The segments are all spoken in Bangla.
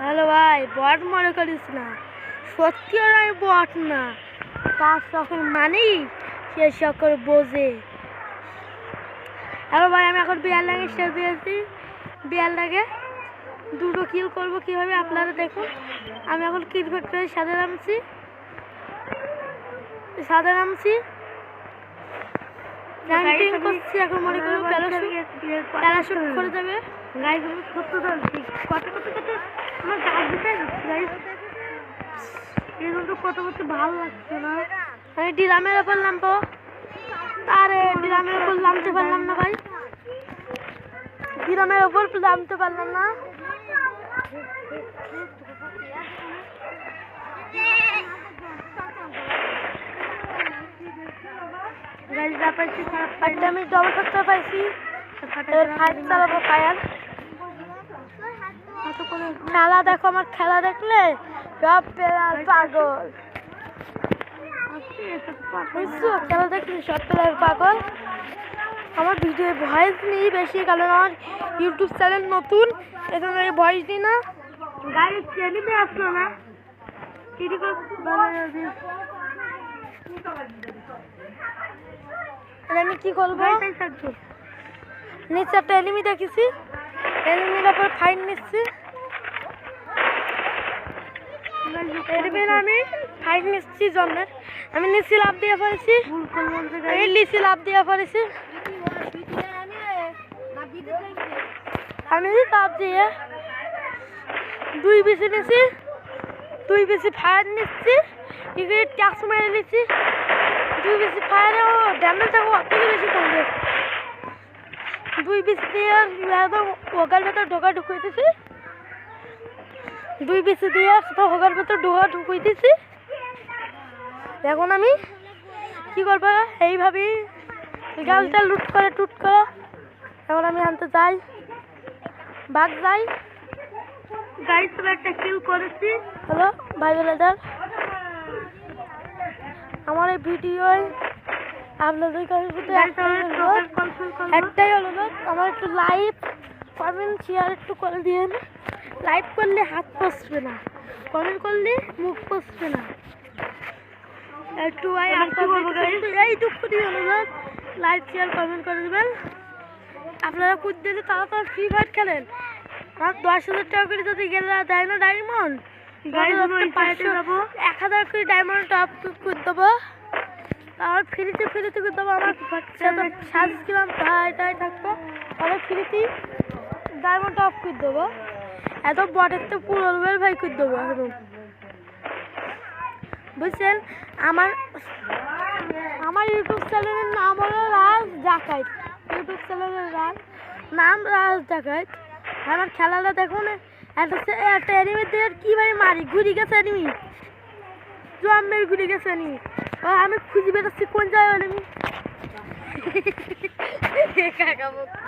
হ্যালো ভাই বট মনে করিস না। সত্যি ওর আমি বট না। তার সকল মানেই সে সকল বোঝে। হ্যালো ভাই আমি এখন বিয়ার লাগে স্টেজ দিয়েছি। বিয়ার লাগে দুটো কিল করব কীভাবে আপনারা দেখুন। আমি এখন ক্রিকেট করে সাদা নামছি। সাদা নামছি। র্যাঙ্কিং করছি এখন মনে করো প্যারাশুট প্যারাশুট করে সত্য কত কত কত? জন্য কত কত ভালো লাগছে না আমি ডিরামের ওপর নামবো আরে ডিরামের ওপর নামতে পারলাম না ভাই ডিরামের ওপর নামতে পারলাম না আমি ডবল ফ্যাক্টর পাইছি এবার ফাইট চালাবো ফায়ার। খেলা দেখো আমার খেলা দেখলে সব প্লেয়ার পাগল। বুঝছ? খেলা দেখলে সব প্লেয়ার পাগল। আমার ভিডিও ভয়েস নেই বেশি কারণ আমার ইউটিউব চ্যানেল নতুন এজন্য আমি ভয়েস দিই না। গাইজ চ্যানেলে আসলো না। আমি কি করব? নিচে একটা এনিমি দেখেছি। এনিমির ওপর ফাইন নিচ্ছি। এনিমির আমি ফাইন নিচ্ছি জন্মের আমি নিচে লাভ দিয়ে যে আমি লিচি লাভ দিয়ে পড়েছি আমি লাভ দিয়ে। দুই বেশি নিচ্ছি। দুই বেশি ফায়ার নিচ্ছি। এগুলি ট্যাক্স মেরে নিচ্ছি। দুই বেশি ফায়ারে ও ড্যামেজ দেখো অত বেশি কম দুই বেশি দিয়ে একদম ওগার ভেতর ঢোকা ঢুকাইতেছি। দুই বেশি দিয়ে ওগার ভেতর ঢোকা ঢুকাইতেছি। এখন আমি কি করব? এইভাবেই গালটা লুট করে টুট করে এখন আমি আনতে যাই। বাঘ যাই। গাইজ তুমি একটা কিল করেছি। হ্যালো ভাই বোনেদের আমার এই ভিডিওয় আপনাদের কাছে শুধু অনুরোধ। একটাই অনুরোধ। আমার একটু লাইভ কমেন্ট শেয়ার একটু করে দিন লাইভ করলে হাত পসবে না। কমেন্ট করলে মুখ পসবে না। একটু ভাই? এইটুকু দিয়ে লাইক শেয়ার কমেন্ট করে দেবেন। আপনারা দিলে তারা তো ফ্রি ফায়ার খেলেন। আর দশ হাজার টাকা করে যদি গেলে দেয় না ডায়মন্ড। এক হাজার করে ডায়মন্ড টপ করে দেবো। আর ফ্রিতে ফ্রিতে করে দেবো। আমার সাত কিলাম ভাই থাকব। ফ্রিতেই ডায়মন্ড টপ করে দেবো। এত বটের তো পুরো ভাই করে দেবো একদম বুঝছেন? আমার আমার ইউটিউব চ্যানেলের নাম হলো রাজ ডাকাইত ইউটিউব চ্যানেলের নাম নাম রাজ ডাকাইত আমার খেলাটা দেখুন, একটা একটা এনিমি দিয়ে কীভাবে মারি? ঘুরি গেছে এনিমি জম্মের ঘুরে গেছে এনিমি ও, আমি খুঁজে বেরোচ্ছি কোন জায়গায় এনিমি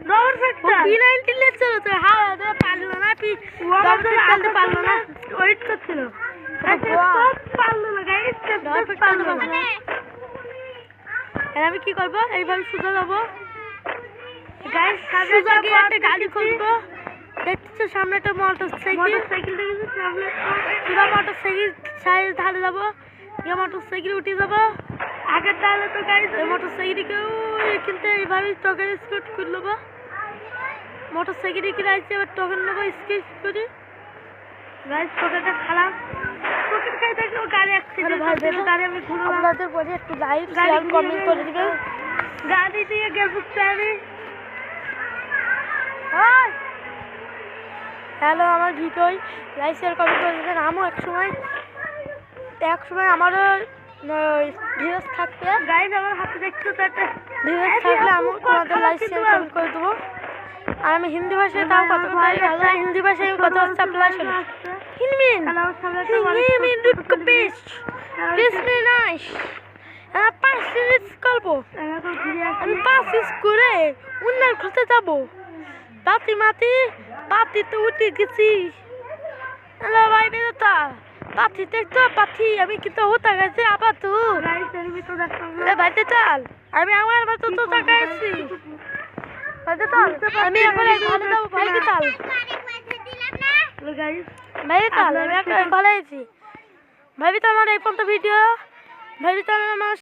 ডবল লেগছিল তো হ্যাঁ পারল না পি ডবল পারল না। ওয়েট করছিল। পারল না গাইজ পারল পারল না। না আমি কি করব? এইভাবে সোজা যাব সোজা গিয়ে একটা গাড়ি খুঁজবো দেখতেছো সামনে একটা মোটর সাইকেল সোজা মোটর সাইকেল সাইড ধারে যাব গিয়ে মোটর সাইকেল উঠে যাব আগের তাহলে তো এই মোটর সাইকেলকে কিন্তু এইভাবে টোকেন স্কুট করে নেব। মোটর সাইকেল কিনে আসছে এবার টোকেন নেব স্কেচ করে। গাইজ টোকেনটা খারাপ টোকেন খাই থাকলে গাড়ি অ্যাক্সিডেন্ট ভাই গাড়ি আমি ঘুরলাম আপনাদের বলি একটু লাইভ শেয়ার কমেন্ট করে। দিবেন গাড়ি দিয়ে গেছে আমি হ্যালো আমার ভিডিও লাইক শেয়ার কমেন্ট করে দেবেন। আমিও এক সময় এক সময় আমারও ভিউজ থাকবে। গাইজ আমার হাতে দেখছ তো একটা ভিউজ থাকলে আমি তোমাদের লাইক শেয়ার কমেন্ট করে দেবো। আর আমি হিন্দি ভাষায় তাও কথা বলতে পারি ভালো হিন্দি ভাষায় আমি কথা বলতে আপনারা হিনমিন। হিনমিন নাইস হ্যাঁ পাঁচ মিনিট করব। আমি পাঁচ উন্নয়ন খুঁজতে যাব। পাতি মাতি পাতি তো উঠে গেছি। হ্যালো ভাই বেরোতা। পাতি দেখতো পাতি আমি কিন্তু হতে গেছি আবার তো ভাইতে চাল আমি আমার মতো তো তাকাইছি। চাল আমি এখন ঘরে যাব চাল আমি এখন ঘরে আছি। ভাবি তো আমার এই পর্যন্ত ভিডিও ভাবি তো আমার